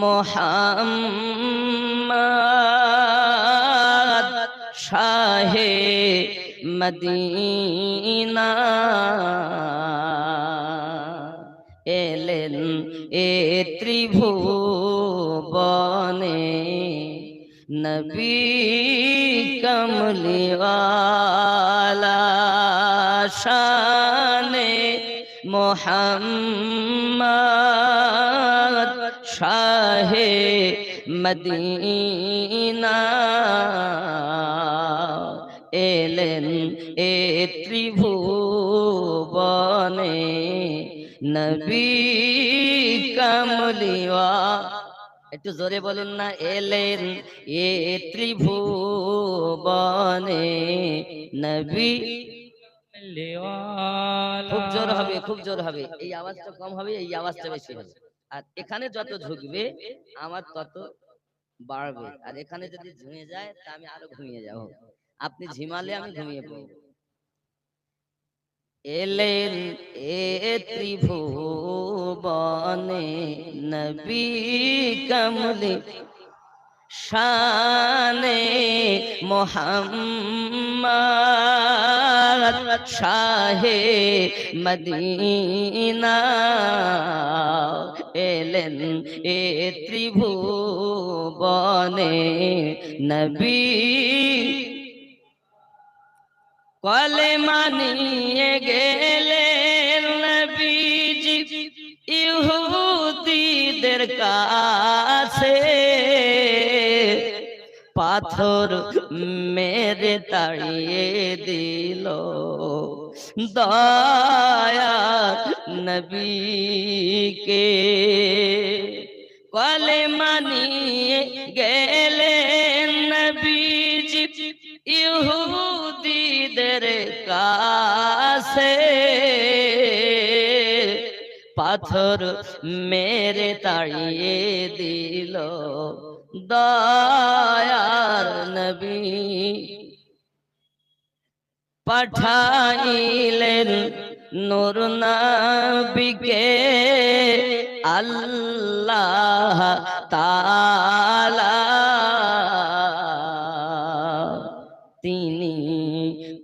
মোহাম্মদ শাহে Medina. এলেন এ ত্রিভুবনে নবী কমলিওয়ালা শানে মোহাম্মদ শাহে মদিনা। এলেন এ ত্রিভুবনে নবী কমলিওয়া। একটু জোরে বলুন না, এলেন এ ত্রিভুবনে নবী খুব জোর হবে খুব জোর হবে। এই আওয়াজটা কম হবে এই আওয়াজটা বেশি হবে। আর এখানে যত ঝুঁকবে আমার তত বাড়বে। আর এখানে যদি ঝুঁয়ে যায় তা আমি আরও ঘুমিয়ে যাব। আপনি ঝিমালে আমি ঘুমিয়ে পড়ব। এলেন এ ত্রিভুবনে নবী কমলে শানে মোহাম্মদ শাহে মদিনা এলেন এ ত্রিভুবনে নবী। কলে মানিয়ে গেলেন নবীজি ইহুদিদের কাছে। পাথর মেরে তাড়িয়ে দিল। দয়া নবীকে কলে মানিয়ে গেলেন নবীজি ইহুদিদের কাছে। পাথর মেরে তাড়িয়ে দিল। দয়ার নবী। পাঠাইলেন নূর নবীকে আল্লাহ তালা তিনি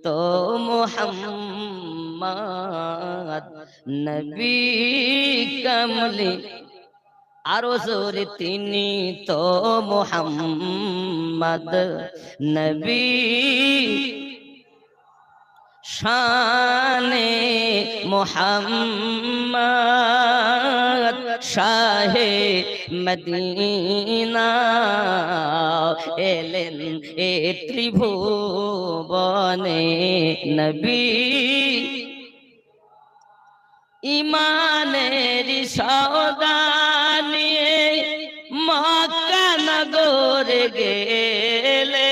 তো মোহাম্মদ নবী কমলি। আরও জোরে তিনি তো মোহাম্মদ নবী। শানে মোহাম্মদ শাহে মদিনা এলেন এ ত্রিভুবনে নবী। ইমানের সৌদা গেলে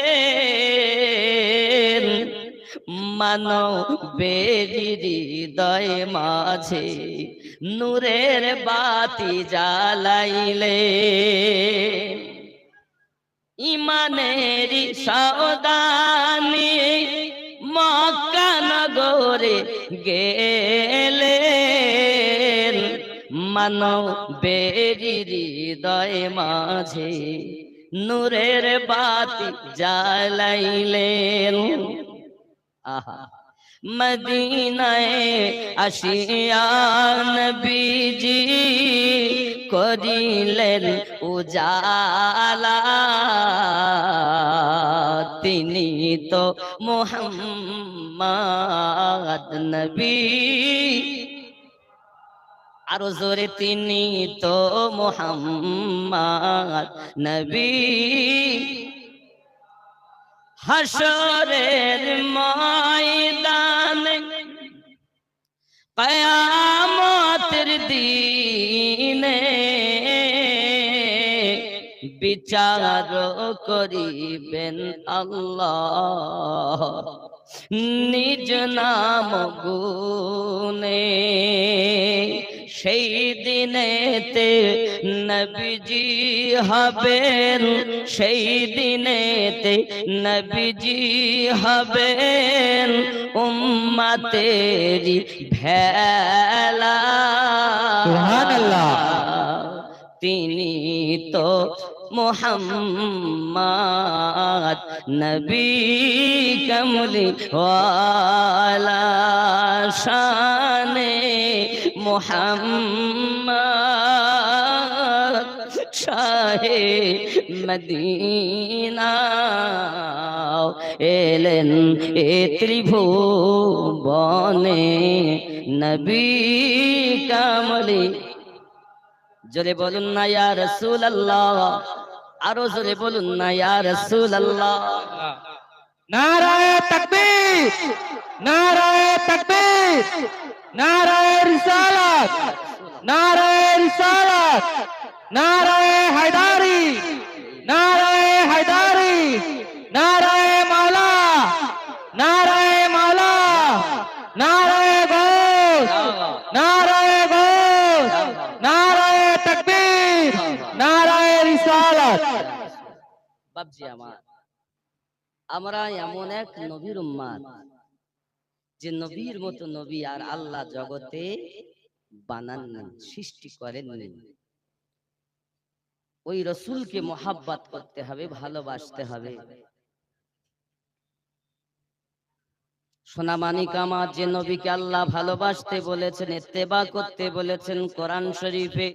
মানব বেরি হৃদয় মাঝে নূরের বাতি জ্বালাইলে ইমানের সৌদানি মক্কা নগরে গেলে মানব বেরি হৃদয় মাঝে নূরের বাতি জ্বালাইলেন। আহা মদিনায় আসিয়া নবীজি করিলেন উজালা। তিনি তো মোহাম্মদ নবী। আরও জোরে তিনি তো মোহাম্মদ নবী। হাসরের ময়দানে কয়ামতের দিনে বিচার করিবেন আল্লাহ। নিজ নাম গুনে দিনেতে নবীজি হবেন সেই দিনেতে নবীজি হবেন। উম্মাতেরি ভেলা। তিনি তো মোহাম্মদ নবী কমলি ওয়ালা শানে। মোহাম্মদ শাহে মদিনা। এলেন এ ত্রিভুবনে নবী কামলি। জোরে বলুন না, ইয়া রসুল আল্লাহ আরও জোরে বলুন না, ইয়া রসুল नाराय तकबीर नाराय तकबीर नाराय रिसालत नाराय रिसालत नाराय हैदारी नाराय हैदारी नाराय माला नाराय माला नाराय घोष नाराय घोष नाराय तकबीर नाराय रिसालत। बाप जी আমরা এমন এক নবীর উম্মাদ, যে নবীর মতো নবী আর আল্লাহ জগতে বানাননি, সৃষ্টি করেননি। ওই রসুলকে মোহাব্বত করতে হবে, ভালোবাসতে হবে। সোনামানিক আমার যে নবীকে আল্লাহ ভালোবাসতে বলেছেন এত্তেবা করতে বলেছেন কোরআন শরীফে।